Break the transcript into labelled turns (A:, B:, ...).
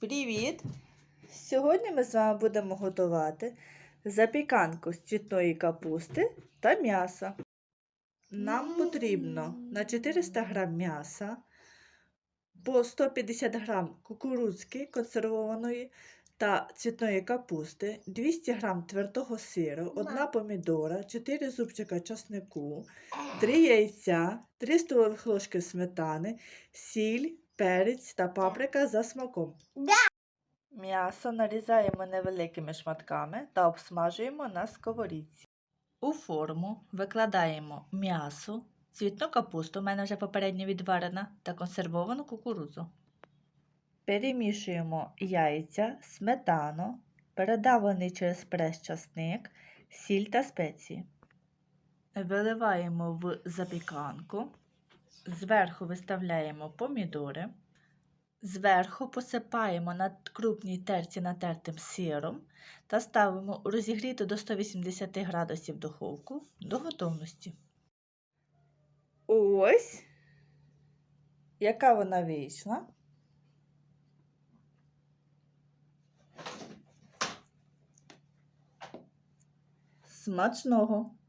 A: Привіт! Сьогодні ми з вами будемо готувати запіканку з цвітної капусти та м'яса. Нам потрібно на 400 г м'яса, по 150 г кукурудзки консервованої та цвітної капусти, 200 г твердого сиру, 1 помідора, 4 зубчика часнику, 3 яйця, 3 столових ложки сметани, сіль, перець та паприка за смаком. М'ясо нарізаємо невеликими шматками та обсмажуємо на сковорідці. У форму викладаємо м'ясо, цвітну капусту, у мене вже попередньо відварена, та консервовану кукурудзу. Перемішуємо яйця, сметану, передаваний через прес часник, сіль та спеції. Виливаємо в запіканку, зверху виставляємо помідори. Зверху посипаємо на крупній терці натертим сиром та ставимо у розігріту до 180 градусів духовку до готовності. Ось, яка вона вийшла. Смачного!